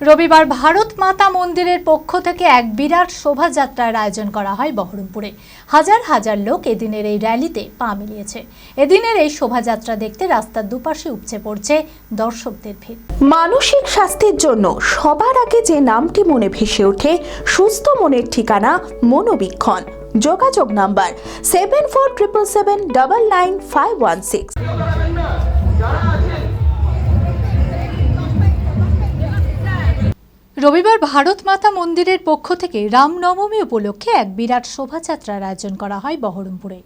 রবিবার ভারত মাতা মন্দিরের পক্ষ থেকে এক বিরাট শোভাযাত্রার আয়োজন করা হয় বহরমপুরে। হাজার হাজার লোক এদিনের এই র্যালিতে পা মিলিয়েছে। এদিনের এই শোভাযাত্রা দেখতে রাস্তার দুপাশে উপচে পড়ছে দর্শকদের ভিড়। মানসিক স্বাস্থ্যের জন্য সবার আগে যে নামটি মনে ভেসে ওঠে, সুস্থ মনের ঠিকানা মনোবীক্ষণ। যোগাযোগ number seven four triple seven double nine five one six রবিবার ভারত মাতা মন্দিরের পক্ষ থেকে রামনবমী উপলক্ষে এক বিরাট শোভাযাত্রার আয়োজন করা হয় বহরমপুরে।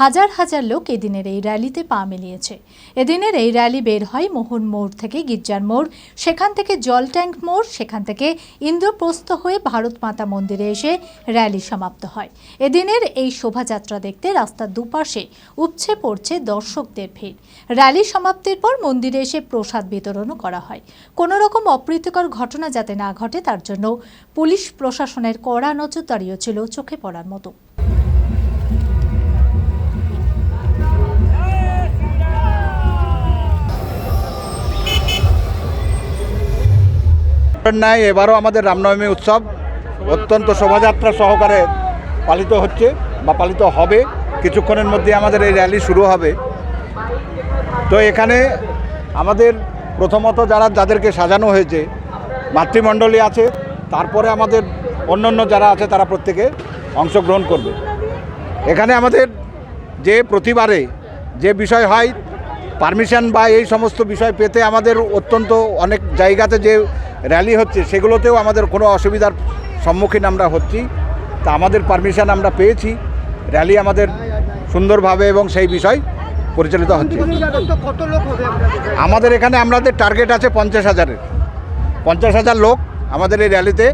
হাজার হাজার লোক এদিনের এই র্যালিতে পা মিলিয়েছে। এদিনের এই র্যালি বের হয় মোহন মোড় থেকে গির্জার মোড়, সেখান থেকে জল ট্যাঙ্ক মোড়, সেখান থেকে ইন্দ্রপ্রস্থ হয়ে ভারত মাতা মন্দিরে এসে র্যালি সমাপ্ত হয়। এদিনের এই শোভাযাত্রা দেখতে রাস্তার দুপাশে উপচে পড়ছে দর্শকদের ভিড়। র্যালি সমাপ্তির পর মন্দিরে এসে প্রসাদ বিতরণও করা হয়। কোনো রকম অপ্রীতিকর ঘটনা যাতে না ঘটে, তার জন্য পুলিশ প্রশাসনের কড়া নজরদারিও ছিল চোখে পড়ার মতো। ন্যায় এবারও আমাদের রামনবমী উৎসব অত্যন্ত শোভাযাত্রা সহকারে পালিত হচ্ছে বা পালিত হবে। কিছুক্ষণের মধ্যে আমাদের এই র্যালি শুরু হবে। তো এখানে আমাদের প্রথমত যারা, যাদেরকে সাজানো হয়েছে, মাতৃমণ্ডলী আছে, তারপরে আমাদের অন্যান্য যারা আছে, তারা প্রত্যেকে অংশগ্রহণ করবে। এখানে আমাদের যে প্রতিবারে যে বিষয় হয়, পারমিশন বা এই সমস্ত বিষয় পেতে আমাদের অত্যন্ত অনেক জায়গাতে যে র্যালি হচ্ছে সেগুলোতেও আমাদের কোনো অসুবিধার সম্মুখীন আমরা হচ্ছি। তা আমাদের পারমিশন আমরা পেয়েছি। র্যালি আমাদের সুন্দরভাবে এবং সেই বিষয় পরিচালিত হচ্ছে। আমাদের এখানে আমাদের টার্গেট আছে পঞ্চাশ হাজারের। পঞ্চাশ হাজার লোক আমাদের এই র্যালিতে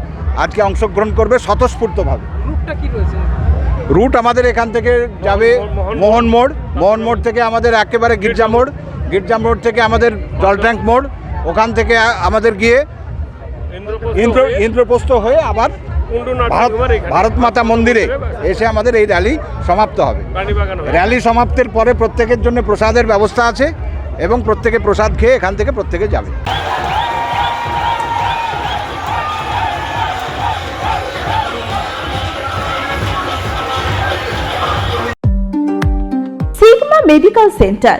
আজকে অংশগ্রহণ করবে স্বতঃস্ফূর্তভাবে। রুট আমাদের এখান থেকে যাবে মোহন মোড়। মোহন মোড় থেকে আমাদের একেবারে গির্জা মোড়। গির্জা মোড় থেকে আমাদের জল ট্যাঙ্ক মোড়। ওখান থেকে আমাদের গিয়ে ইন্দ্র ইন্দ্রপ্রস্থ হয়ে আবার ভারত ভারত মাতা মন্দিরে এসে আমাদের এই র্যালি সমাপ্ত হবে। র্যালি সমাপ্তির পরে প্রত্যেকের জন্য প্রসাদের ব্যবস্থা আছে এবং প্রত্যেকে প্রসাদ খেয়ে এখান থেকে প্রত্যেকে যাবে। Sigma medical centre